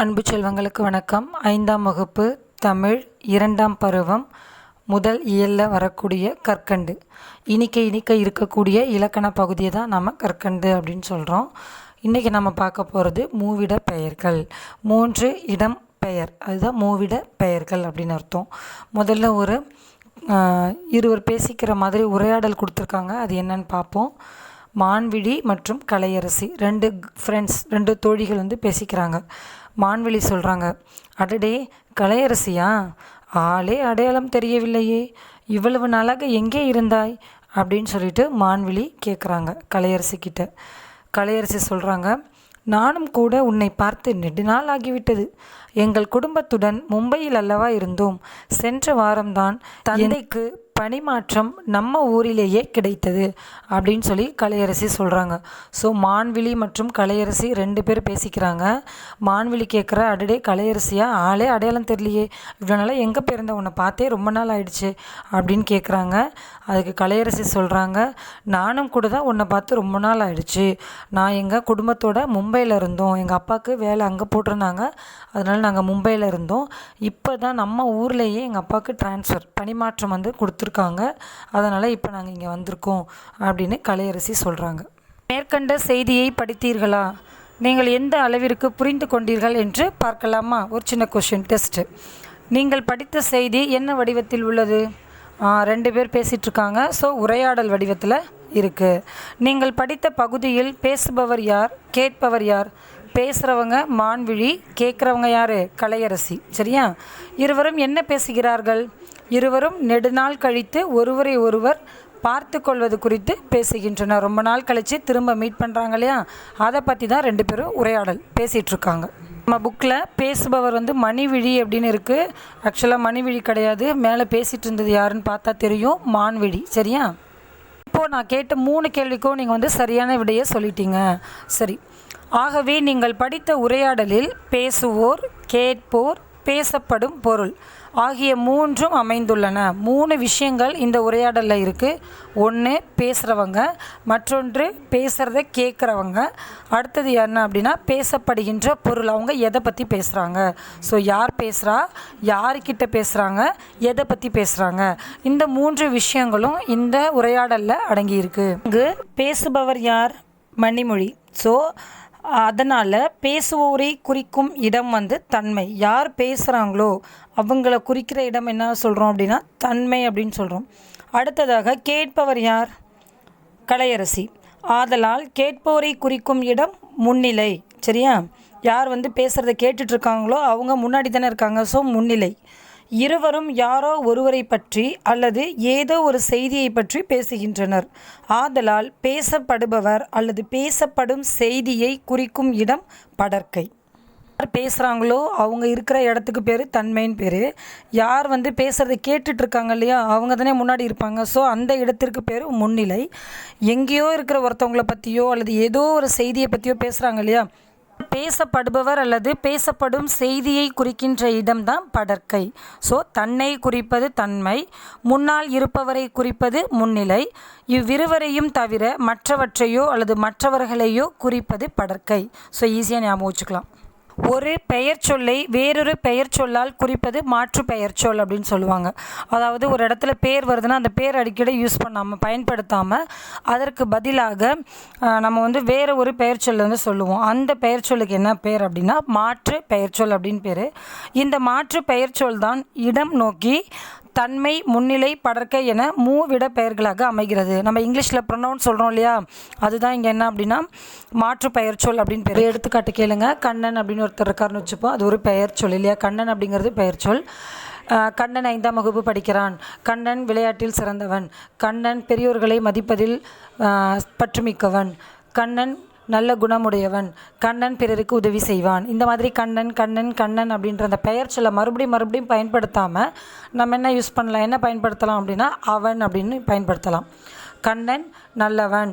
அன்பு செல்வங்களுக்கு வணக்கம். ஐந்தாம் வகுப்பு தமிழ் இரண்டாம் பருவம் முதல் இயலில் வரக்கூடிய கற்கண்டு. இனிக்க இனிக்க இருக்கக்கூடிய இலக்கண பகுதியை தான் நம்ம கற்கண்டு அப்படின்னு சொல்கிறோம் இன்றைக்கி நம்ம பார்க்க போகிறது மூவிட பெயர்கள். மூன்று இடம் பெயர். அதுதான் மூவிட பெயர்கள் அப்படின்னு அர்த்தம். முதல்ல ஒரு இருவர் பேசிக்கிற மாதிரி உரையாடல் கொடுத்துருக்காங்க. அது என்னன்னு பார்ப்போம். மான்விழி மற்றும் கலையரசி. ரெண்டு ஃப்ரெண்ட்ஸ் ரெண்டு தோழிகள் வந்து பேசிக்கிறாங்க. மான்விழி சொல்கிறாங்க அடடே கலையரசியா? ஆளே அடையாளம் தெரியவில்லையே. இவ்வளவு நாளாக எங்கே இருந்தாய்? அப்படின்னு சொல்லிட்டு மான்விழி கேட்குறாங்க கலையரசி கிட்ட. கலையரசி சொல்கிறாங்க நானும் கூட உன்னை பார்த்து நெடுநாள் ஆகிவிட்டது. எங்கள் குடும்பத்துடன் மும்பையில் அல்லவா இருந்தோம். சென்ற வாரம்தான் தந்தைக்கு பணிமாற்றம் நம்ம ஊரிலேயே கிடைத்தது அப்படின்னு சொல்லி கலையரசி சொல்கிறாங்க ஸோ மான்விழி மற்றும் கலையரசி ரெண்டு பேர் பேசிக்கிறாங்க. மான்விழி கேட்குற அடடே கலையரசியா? ஆளே அடையாளம் தெரியலையே. இவ்வளோ நாளாக எங்கே போயிருந்த உன்னை பார்த்தே ரொம்ப நாள் ஆயிடுச்சு அப்படின்னு கேட்குறாங்க அதுக்கு கலையரசி சொல்கிறாங்க நானும் கூட தான் உன்னை பார்த்து ரொம்ப நாள் ஆயிடுச்சு. நான் எங்கள் குடும்பத்தோட மும்பையில் இருந்தோம். எங்கள் அப்பாவுக்கு வேலை அங்கே போட்டிருந்தாங்க. அதனால் நாங்கள் மும்பையில் இருந்தோம். இப்போ தான் நம்ம ஊர்லேயே எங்கள் அப்பாவுக்கு ட்ரான்ஸ்ஃபர் பணிமாற்றம் வந்து கொடுத்து கொடுத்துருக்காங்க. அதனால் இப்போ நாங்கள் இங்கே வந்திருக்கோம் அப்படின்னு கலையரசி சொல்கிறாங்க மேற்கண்ட செய்தியை படித்தீர்களா? நீங்கள் எந்த அளவிற்கு புரிந்து கொண்டீர்கள் என்று பார்க்கலாமா? ஒரு சின்ன கொஷின் டெஸ்ட்டு நீங்கள் படித்த செய்தி என்ன வடிவத்தில் உள்ளது? ரெண்டு பேர் பேசிகிட்டு இருக்காங்க. ஸோ உரையாடல் வடிவத்தில் இருக்குது நீங்கள் படித்த பகுதியில் பேசுபவர் யார்? கேட்பவர் யார்? பேசுகிறவங்க மான்விழி கேட்குறவங்க யார்? கலையரசி. சரியா? இருவரும் என்ன பேசுகிறார்கள்? இருவரும் நெடுநாள் கழித்து ஒருவரை ஒருவர் பார்த்து கொள்வது குறித்து பேசுகின்றனர். ரொம்ப நாள் கழித்து திரும்ப மீட் பண்ணுறாங்க இல்லையா? அதை பற்றி தான் ரெண்டு பேரும் உரையாடல் பேசிகிட்ருக்காங்க நம்ம புக்கில் பேசுபவர் வந்து மணிவிழி அப்படின்னு இருக்குது ஆக்சுவலாக மணிவிழி கிடையாது. மேலே பேசிகிட்டு இருந்தது யாருன்னு பார்த்தா தெரியும். மான்விழி. சரியா? இப்போது நான் கேட்ட மூணு கேள்விக்கும் நீங்கள் வந்து சரியான விடையை சொல்லிட்டீங்க. சரி. ஆகவே நீங்கள் படித்த உரையாடலில் பேசுவோர் கேட்போர் பேசப்படும் பொருள். ஆகிய மூன்றும் அமைந்துள்ளன. மூணு விஷயங்கள் இந்த உரையாடலில் இருக்குது ஒன்று பேசுகிறவங்க மற்றொன்று பேசுகிறத கேட்குறவங்க அடுத்தது என்ன அப்படின்னா பேசப்படுகின்ற பொருள். அவங்க எதை பற்றி பேசுகிறாங்க ஸோ யார் பேசுகிறா யார்கிட்ட பேசுகிறாங்க எதை பற்றி பேசுகிறாங்க இந்த மூன்று விஷயங்களும் இந்த உரையாடலில் அடங்கியிருக்கு. இங்கு பேசுபவர் யார்? மணிமொழி. ஸோ அதனால் பேசுவோரை குறிக்கும் இடம் வந்து தன்மை. யார் பேசுகிறாங்களோ அவங்கள குறிக்கிற இடம் என்ன சொல்கிறோம் அப்படின்னா தன்மை அப்படின்னு சொல்கிறோம் அடுத்ததாக கேட்பவர் யார்? கலையரசி. ஆதலால் கேட்போரை குறிக்கும் இடம் முன்னிலை. சரியா? யார் வந்து பேசுகிறத கேட்டுட்ருக்காங்களோ அவங்க முன்னாடி தானே இருக்காங்க. ஸோ முன்னிலை. இருவரும் யாரோ ஒருவரை பற்றி அல்லது ஏதோ ஒரு செய்தியை பற்றி பேசுகின்றனர். ஆதலால் பேசப்படுபவர் அல்லது பேசப்படும் செய்தியை குறிக்கும் இடம் படர்க்கை யார் பேசுகிறாங்களோ அவங்க இருக்கிற இடத்துக்கு பேர் தன்மைன்னு பேர். யார் வந்து பேசுகிறத கேட்டுட்டு இருக்காங்க இல்லையா அவங்க தானே முன்னாடி இருப்பாங்க. ஸோ அந்த இடத்திற்கு பேர் முன்னிலை. எங்கேயோ இருக்கிற ஒருத்தவங்கள பற்றியோ அல்லது ஏதோ ஒரு செய்தியை பற்றியோ பேசுகிறாங்க இல்லையா பேசப்படுபவர் அல்லது பேசப்படும் செய்தியை குறிக்கின்ற இடம்தான் படற்கை. ஸோ தன்னை குறிப்பது தன்மை முன்னால் இருப்பவரை குறிப்பது முன்னிலை. இவ்விருவரையும் தவிர மற்றவற்றையோ அல்லது மற்றவர்களையோ குறிப்பது படர்க்கை ஸோ ஈஸியாக ஞாபகம் வச்சுக்கலாம். ஒரு பெயர் சொல்லை வேறொரு பெயர் சொல்லால் குறிப்பது மாற்று பெயர் சொல் அப்படின்னு சொல்லுவாங்க. அதாவது ஒரு இடத்துல பேர் வருதுன்னா அந்த பேர் அடிக்கடி யூஸ் பண்ணாமல் பயன்படுத்தாமல் அதற்கு பதிலாக நம்ம வந்து வேறு ஒரு பெயர் வந்து சொல்லுவோம். அந்த பெயர் சொல்லுக்கு என்ன பேர் அப்படின்னா மாற்று பெயர் சொல் அப்படின்னு பேர். இந்த மாற்று பெயர் சொல் தான் இடம் நோக்கி தன்மை முன்னிலை படற்கை என மூவிட பெயர்களாக அமைகிறது. நம்ம இங்கிலீஷில் ப்ரொனவுன்ஸ் சொல்கிறோம் இல்லையா? அதுதான் இங்கே என்ன அப்படின்னா மாற்று பெயர் சொல் அப்படின்னு பேர். எடுத்துக்காட்டு கேளுங்க. கண்ணன் அப்படின்னு ஒருத்தர் இருக்காருன்னு வச்சுப்போம். அது ஒரு பெயர் சொல் இல்லையா? கண்ணன் அப்படிங்கிறது பெயர் சொல். கண்ணன் ஐந்தாம் வகுப்பு படிக்கிறான். கண்ணன் விளையாட்டில் சிறந்தவன். கண்ணன் பெரியோர்களை மதிப்பதில் பற்றுமிக்கவன். கண்ணன் நல்ல குணமுடையவன் கண்ணன் பிறருக்கு உதவி செய்வான். இந்த மாதிரி கண்ணன் கண்ணன் கண்ணன் அப்படின்ற அந்த பெயர் சொல்ல மறுபடியும் மறுபடியும் பயன்படுத்தாமல் நம்ம என்ன யூஸ் பண்ணலாம்? என்ன பயன்படுத்தலாம் அப்படின்னா அவன் அப்படின்னு பயன்படுத்தலாம். கண்ணன் நல்லவன்.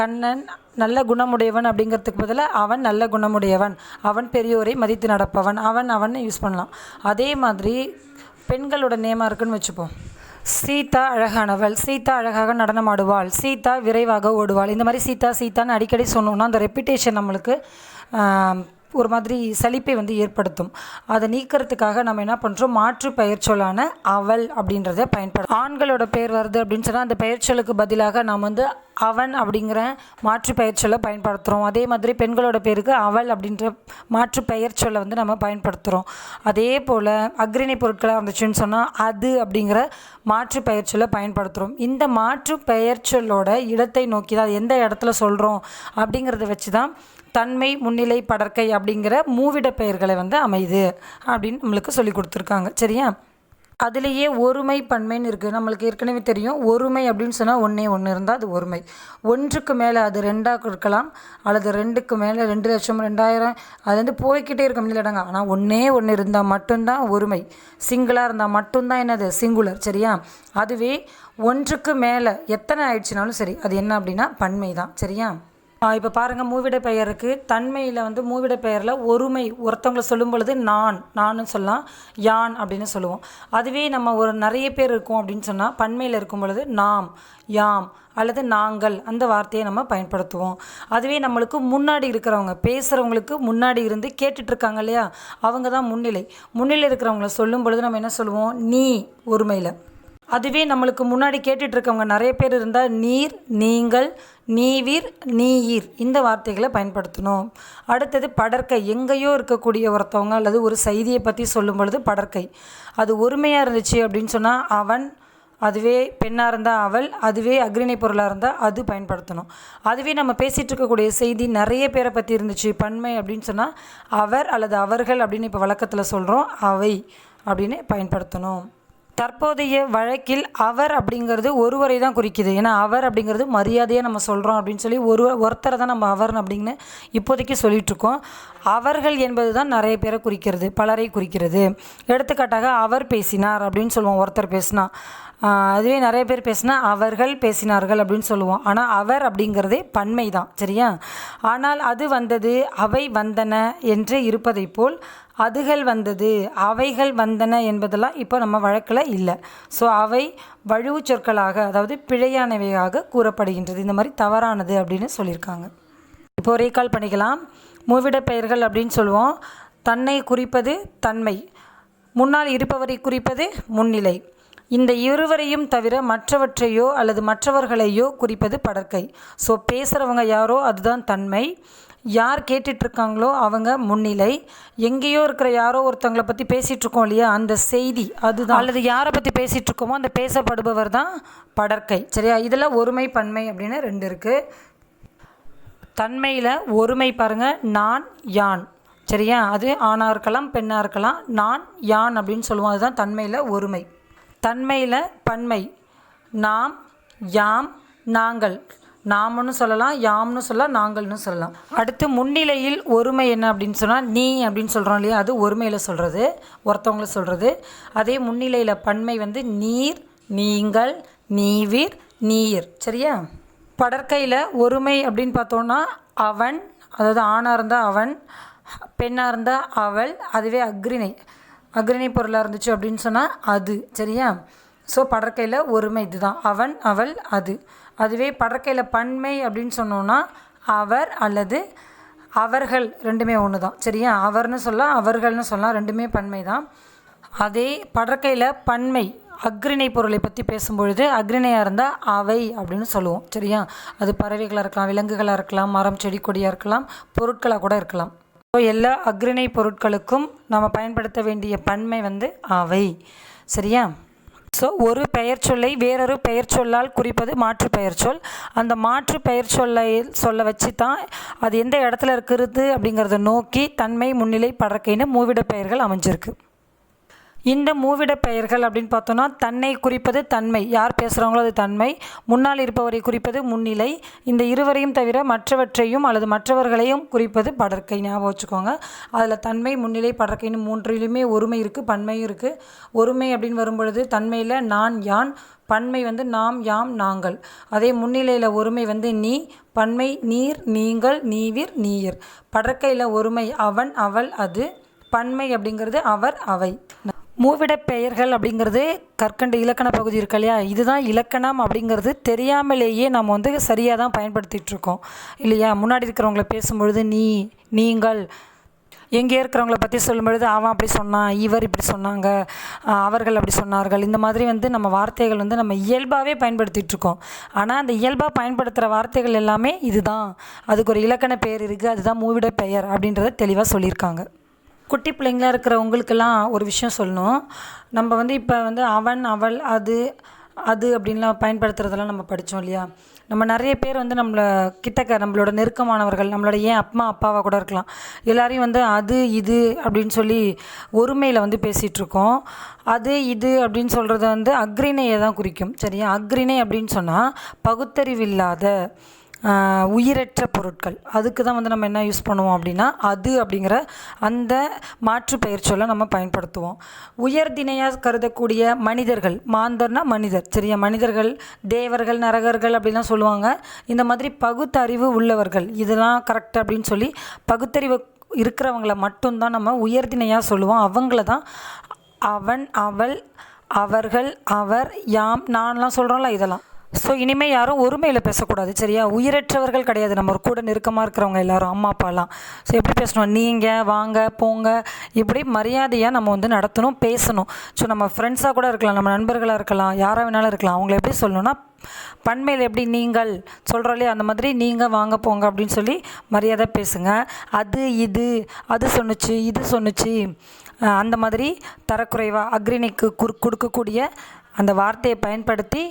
கண்ணன் நல்ல குணமுடையவன் அப்படிங்கிறதுக்கு பதிலாக அவன் நல்ல குணமுடையவன். அவன் பெரியோரை மதித்து நடப்பவன். அவன் அவன் யூஸ் பண்ணலாம். அதே மாதிரி பெண்களோட நேமாக இருக்குன்னு வச்சுப்போம். சீதா அழகானவள். சீதா அழகாக நடனமாடுவாள். சீதா விரைவாக ஓடுவாள். இந்த மாதிரி சீதா சீதான்னு அடிக்கடி சொன்னோம்னா அந்த ரெப்பிட்டேஷன் நம்மளுக்கு ஒரு மாதிரி சலிப்பை வந்து ஏற்படுத்தும். அதை நீக்கிறதுக்காக நம்ம என்ன பண்ணுறோம் மாற்று பெயர் சொல்லான அவள் அப்படின்றத பயன்படுத்தும் ஆண்களோட பெயர் வருது அப்படின்னு சொன்னால் அந்த பெயர் சொல்லுக்கு பதிலாக நாம் வந்து அவன் அப்படிங்கிற மாற்று பெயர் சொல்லை பயன்படுத்துகிறோம் அதே மாதிரி பெண்களோட பேருக்கு அவள் அப்படின்ற மாற்று பெயர் சொல்லை வந்து நம்ம பயன்படுத்துகிறோம் அதே போல் அக்ரிணை பொருட்களாக இருந்துச்சுன்னு சொன்னால் அது அப்படிங்கிற மாற்று பெயர் சொல்லை பயன்படுத்துகிறோம் இந்த மாற்று பெயர் சொல்லோட இடத்தை நோக்கி தான் எந்த இடத்துல சொல்கிறோம் அப்படிங்கிறத வச்சு தான் தன்மை முன்னிலை படற்கை அப்படிங்கிற மூவிட பெயர்களை வந்து அமையுது அப்படின்னு நம்மளுக்கு சொல்லி கொடுத்துருக்காங்க. சரியா? அதுலேயே ஒருமை பன்மைன்னு இருக்குது நம்மளுக்கு ஏற்கனவே தெரியும். ஒருமை அப்படின்னு சொன்னால் ஒன்றே ஒன்று இருந்தால் அது ஒருமை. ஒன்றுக்கு மேலே அது ரெண்டாக இருக்கலாம் அல்லது ரெண்டுக்கு மேலே ரெண்டு லட்சம் ரெண்டாயிரம் அது வந்து போய்க்கிட்டே இருக்க முடியலடாங்க ஆனால் ஒன்றே ஒன்று இருந்தால் மட்டும்தான் ஒருமை. சிங்கிளாக இருந்தால் மட்டும்தான் என்னது? சிங்குலர் சரியா? அதுவே ஒன்றுக்கு மேலே எத்தனை ஆயிடுச்சுனாலும் சரி அது என்ன அப்படின்னா பன்மை தான் சரியா? இப்போ பாருங்கள் மூவிட பெயருக்கு தன்மையில் வந்து மூவிட பெயரில் ஒருமை ஒருத்தவங்களை சொல்லும் பொழுது நான் நானும் சொல்லலாம் யான் அப்படின்னு சொல்லுவோம். அதுவே நம்ம ஒரு நிறைய பேர் இருக்கோம் அப்படின்னு சொன்னால் பன்மையில் இருக்கும் பொழுது நாம் யாம் அல்லது நாங்கள் அந்த வார்த்தையை நம்ம பயன்படுத்துவோம். அதுவே நம்மளுக்கு முன்னாடி இருக்கிறவங்க பேசுகிறவங்களுக்கு முன்னாடி இருந்து கேட்டுட்ருக்காங்க இல்லையா? அவங்க தான் முன்னிலை. முன்னிலை இருக்கிறவங்கள சொல்லும் பொழுது நம்ம என்ன சொல்லுவோம்? நீ ஒருமையில். அதுவே நம்மளுக்கு முன்னாடி கேட்டுட்டு இருக்கவங்க நிறைய பேர் இருந்தால் நீர் நீங்கள் நீவீர் நீயீர் இந்த வார்த்தைகளை பயன்படுத்தணும். அடுத்தது படற்கை. எங்கேயோ இருக்கக்கூடிய ஒருத்தவங்க அல்லது ஒரு செய்தியை பற்றி சொல்லும் பொழுது படற்கை. அது ஒருமையாக இருந்துச்சு அப்படின்னு சொன்னால் அவன் அதுவே பெண்ணாக இருந்தால் அவள் அதுவே அக்ரிணை பொருளாக இருந்தால் அது பயன்படுத்தணும். அதுவே நம்ம பேசிகிட்டு இருக்கக்கூடிய செய்தி நிறைய பேரை பற்றி இருந்துச்சு. பன்மை அப்படின்னு சொன்னால் அவர் அல்லது அவர்கள் அப்படின்னு இப்போ வழக்கத்தில் சொல்கிறோம் அவை அப்படின்னு பயன்படுத்தணும். தற்போதைய வழக்கில் அவர் அப்படிங்கிறது ஒருவரை தான் குறிக்குது. ஏன்னா அவர் அப்படிங்கிறது மரியாதையாக நம்ம சொல்கிறோம் அப்படின்னு சொல்லி ஒரு ஒருத்தரை தான் நம்ம அவர் அப்படின்னு இப்போதைக்கு சொல்லிகிட்ருக்கோம் அவர்கள் என்பது தான் நிறைய பேரை குறிக்கிறது பலரை குறிக்கிறது. எடுத்துக்காட்டாக அவர் பேசினார் அப்படின்னு சொல்லுவோம். ஒருத்தர் பேசினா அதுவே நிறைய பேர் பேசினா அவர்கள் பேசினார்கள் அப்படின்னு சொல்லுவோம். ஆனால் அவர் அப்படிங்கிறதே பன்மை தான் சரியா? ஆனால் அது வந்தது அவை வந்தன என்று இருப்பதை போல் அதுகள் வந்தது அவைகள் வந்தன என்பதெல்லாம் இப்போ நம்ம வழக்கில் இல்லை. ஸோ அவை வழுவு சொற்களாக அதாவது பிழையானவையாக கூறப்படுகின்றது. இந்த மாதிரி தவறானது அப்படின்னு சொல்லியிருக்காங்க. இப்போ ரீகால் பண்ணிக்கலாம். மூவிட பெயர்கள் அப்படின்னு சொல்லுவோம். தன்னை குறிப்பது தன்மை. முன்னால் இருப்பவரை குறிப்பது முன்னிலை. இந்த இருவரையும் தவிர மற்றவற்றையோ அல்லது மற்றவர்களையோ குறிப்பது படற்கை. ஸோ பேசுகிறவங்க யாரோ அதுதான் தன்மை. யார் கேட்டுட்ருக்காங்களோ அவங்க முன்னிலை. எங்கேயோ இருக்கிற யாரோ ஒருத்தங்களை பற்றி பேசிகிட்ருக்கோம் இல்லையா? அந்த செய்தி அதுதான். அல்லது யாரை பற்றி பேசிகிட்ருக்கோமோ அந்த பேசப்படுபவர் தான் படற்கை. சரியா? இதில் ஒருமை பன்மை அப்படின்னு ரெண்டு இருக்குது தன்மையில் ஒருமை பாருங்கள் நான் யான். சரியா? அது ஆணாக இருக்கலாம் பெண்ணாக இருக்கலாம். நான் யான் அப்படின்னு சொல்லுவோம். அதுதான் தன்மையில் ஒருமை. தன்மையில் பன்மை. நாம் யாம் நாங்கள். நாமன்னு சொல்லலாம் யாம்னு சொல்லலாம் நாங்கள்னு சொல்லலாம். அடுத்து முன்னிலையில் ஒருமை என்ன அப்படின்னு சொன்னால் நீ அப்படின்னு சொல்கிறோம் இல்லையா? அது ஒருமையில் சொல்கிறது ஒருத்தவங்கள சொல்கிறது அதே முன்னிலையில் பன்மை வந்து நீர் நீங்கள் நீவிர் நீர் சரியா? படற்கையில் ஒருமை அப்படின்னு பார்த்தோன்னா அவன் அதாவது ஆணாக இருந்தால் அவன் பெண்ணாக இருந்தால் அவள் அதுவே அக்ரிணை அக்ரிணை பொருளாக இருந்துச்சு அப்படின்னு சொன்னால் அது. சரியா? ஸோ படற்கையில் ஒருமை இதுதான். அவன் அவள் அது. அதுவே படற்கையில் பன்மை அப்படின்னு சொன்னோன்னா அவர் அல்லது அவர்கள் ரெண்டுமே ஒன்று தான் சரியா? அவர்னு சொல்லலாம் அவர்கள்னு சொல்லலாம் ரெண்டுமே பன்மை தான் அதே படற்கையில் பன்மை அக்ரிணை பொருளை பற்றி பேசும்பொழுது அக்ரிணையாக இருந்தால் அவை அப்படின்னு சொல்லுவோம். சரியா? அது பறவைகளாக இருக்கலாம் விலங்குகளாக இருக்கலாம் மரம் செடி கொடியாக இருக்கலாம் பொருட்களாக கூட இருக்கலாம். ஸோ எல்லா அக்ரிணை பொருட்களுக்கும் நம்ம பயன்படுத்த வேண்டிய பன்மை வந்து அவை. சரியா? ஸோ ஒரு பெயர் சொல்லை வேறொரு பெயர் சொல்லால் குறிப்பது மாற்று பெயர் சொல். அந்த மாற்று பெயர் சொல்லை சொல்ல வச்சு தான் அது எந்த இடத்துல இருக்கிறது அப்படிங்கிறத நோக்கி தன்மை முன்னிலை படற்கைன்னு மூவிட பெயர்கள் அமைஞ்சிருக்கு. இந்த மூவிட பெயர்கள் அப்படின்னு பார்த்தோன்னா தன்னை குறிப்பது தன்மை. யார் பேசுகிறாங்களோ அது தன்மை. முன்னால் இருப்பவரை குறிப்பது முன்னிலை. இந்த இருவரையும் தவிர மற்றவற்றையும் அல்லது மற்றவர்களையும் குறிப்பது படற்கை. ஞாபகம் வச்சுக்கோங்க. அதில் தன்மை முன்னிலை படற்கைன்னு மூன்றிலுமே ஒருமை இருக்குது பன்மையும் இருக்குது ஒருமை அப்படின்னு வரும்பொழுது தன்மையில் நான் யான் பன்மை வந்து நாம் யாம் நாங்கள். அதே முன்னிலையில் ஒருமை வந்து நீ பன்மை நீர் நீங்கள் நீவிர் நீயர். படற்கையில் ஒருமை அவன் அவள் அது. பன்மை அப்படிங்கிறது அவர் அவை. மூவிட பெயர்கள் அப்படிங்கிறது கற்கண்டு இலக்கண பகுதி இருக்கு இல்லையா? இதுதான் இலக்கணம் அப்படிங்கிறது தெரியாமலேயே நம்ம வந்து சரியாக தான் பயன்படுத்திகிட்டு இருக்கோம். இல்லையா? முன்னாடி இருக்கிறவங்கள பேசும்பொழுது நீ நீங்கள். எங்கே இருக்கிறவங்கள பற்றி சொல்லும் பொழுது அவன் அப்படி சொன்னான் இவர் இப்படி சொன்னாங்க அவர்கள் அப்படி சொன்னார்கள். இந்த மாதிரி வந்து நம்ம வார்த்தைகள் வந்து நம்ம இயல்பாகவே பயன்படுத்திகிட்டு இருக்கோம். ஆனால் அந்த இயல்பாக பயன்படுத்துகிற வார்த்தைகள் எல்லாமே இதுதான். அதுக்கு ஒரு இலக்கண பெயர் இருக்குது அதுதான் மூவிட பெயர் அப்படின்றத தெளிவாக சொல்லியிருக்காங்க. குட்டி பிள்ளைங்களா இருக்கிற உங்களுக்கெல்லாம் ஒரு விஷயம் சொல்லணும். நம்ம வந்து இப்போ வந்து அவன் அவள் அது அது அப்படின்லாம் பயன்படுத்துறதெல்லாம் நம்ம படித்தோம் இல்லையா? நம்ம நிறைய பேர் வந்து நம்மளை கிட்டக்க நம்மளோட நெருக்கமானவர்கள் நம்மளோட ஏன் அம்மா அப்பாவாக கூட இருக்கலாம். எல்லாரையும் வந்து அது இது அப்படின்னு சொல்லி ஒருமையில் வந்து பேசிகிட்ருக்கோம் அது இது அப்படின்னு சொல்கிறது வந்து அக்ரிணையை தான் குறிக்கும். சரியா? அக்ரிணை அப்படின்னு சொன்னால் பகுத்தறிவில்லாத உயிரற்ற பொருட்கள். அதுக்கு தான் வந்து நம்ம என்ன யூஸ் பண்ணுவோம் அப்படின்னா அது அப்படிங்கிற அந்த மாற்று பெயர் சொல்ல நம்ம பயன்படுத்துவோம். உயர்திணையாக கருதக்கூடிய மனிதர்கள் மாந்தர்னா மனிதர் சரியா? மனிதர்கள் தேவர்கள் நரகர்கள் அப்படிலாம் சொல்லுவாங்க. இந்த மாதிரி பகுத்தறிவு உள்ளவர்கள் இதெல்லாம் கரெக்ட் அப்படின்னு சொல்லி பகுத்தறிவு இருக்கிறவங்கள மட்டும்தான் நம்ம உயர்திணையாக சொல்லுவோம். அவங்கள தான் அவன் அவள் அவர்கள் அவர் யாம் நான்லாம் சொல்கிறோம்ல இதெல்லாம். ஸோ இனிமேல் யாரும் ஒருமையில் பேசக்கூடாது சரியா? உயிரற்றவர்கள் கிடையாது. நம்ம ஒரு கூட நெருக்கமாக இருக்கிறவங்க எல்லாரும் அம்மா அப்பாலாம். ஸோ எப்படி பேசணும்? நீங்கள் வாங்க போங்க. இப்படி மரியாதையாக நம்ம வந்து நடத்தணும் பேசணும். ஸோ நம்ம ஃப்ரெண்ட்ஸாக கூட இருக்கலாம் நம்ம நண்பர்களாக இருக்கலாம் யாராக வேணாலும் இருக்கலாம். அவங்கள எப்படி சொல்லணும்னா பண்மையில் எப்படி நீங்கள் சொல்கிறோம் இல்லையா? அந்த மாதிரி நீங்கள் வாங்க போங்க அப்படின்னு சொல்லி மரியாதை பேசுங்க. அது இது அது சொன்னுச்சு இது சொன்னுச்சு அந்த மாதிரி தரக்குறைவாக அக்ரினிக்கு குறு கொடுக்கக்கூடிய அந்த வார்த்தையை பயன்படுத்தி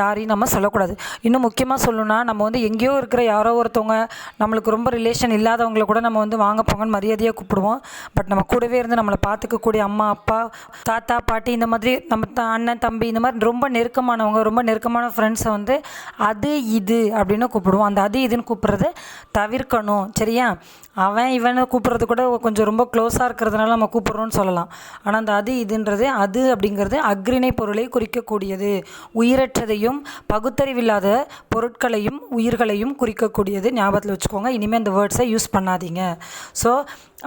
யாரையும் நம்ம சொல்லக்கூடாது. இன்னும் முக்கியமாக சொல்லணும்னா நம்ம வந்து எங்கேயோ இருக்கிற யாரோ ஒருத்தவங்க நம்மளுக்கு ரொம்ப ரிலேஷன் இல்லாதவங்கள கூட நம்ம வந்து வாங்க போங்கன்னு மரியாதையாக கூப்பிடுவோம். பட் நம்ம கூடவே இருந்து நம்மளை பார்த்துக்கக்கூடிய அம்மா அப்பா தாத்தா பாட்டி இந்த மாதிரி நம்ம த அண்ணன் தம்பி இந்த மாதிரி ரொம்ப நெருக்கமானவங்க ரொம்ப நெருக்கமான ஃப்ரெண்ட்ஸை வந்து அது இது அப்படின்னு கூப்பிடுவோம். அந்த அது இதுன்னு கூப்பிட்றத தவிர்க்கணும். சரியா? அவன் இவனை கூப்பிட்றது கூட கொஞ்சம் ரொம்ப க்ளோஸாக இருக்கிறதுனால நம்ம கூப்பிட்றோன்னு சொல்லலாம். ஆனால் அந்த அது இதுன்றது அது அப்படிங்கிறது அக்ரிணை பொருளை குறிக்கக்கூடியது. உயிரற்றதையும் பகுத்தறிவில்லாத பொருட்களையும் உயிர்களையும் குறிக்கக்கூடியது ஞாபகத்தில் வச்சுக்கோங்க. இனிமேல் இந்த வேர்ட்ஸை யூஸ் பண்ணாதீங்க. ஸோ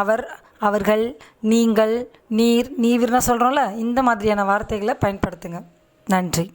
அவர் அவர்கள் நீங்கள் நீர் நீவிர்னா சொல்கிறோம்ல இந்த மாதிரியான வார்த்தைகளை பயன்படுத்துங்க. நன்றி.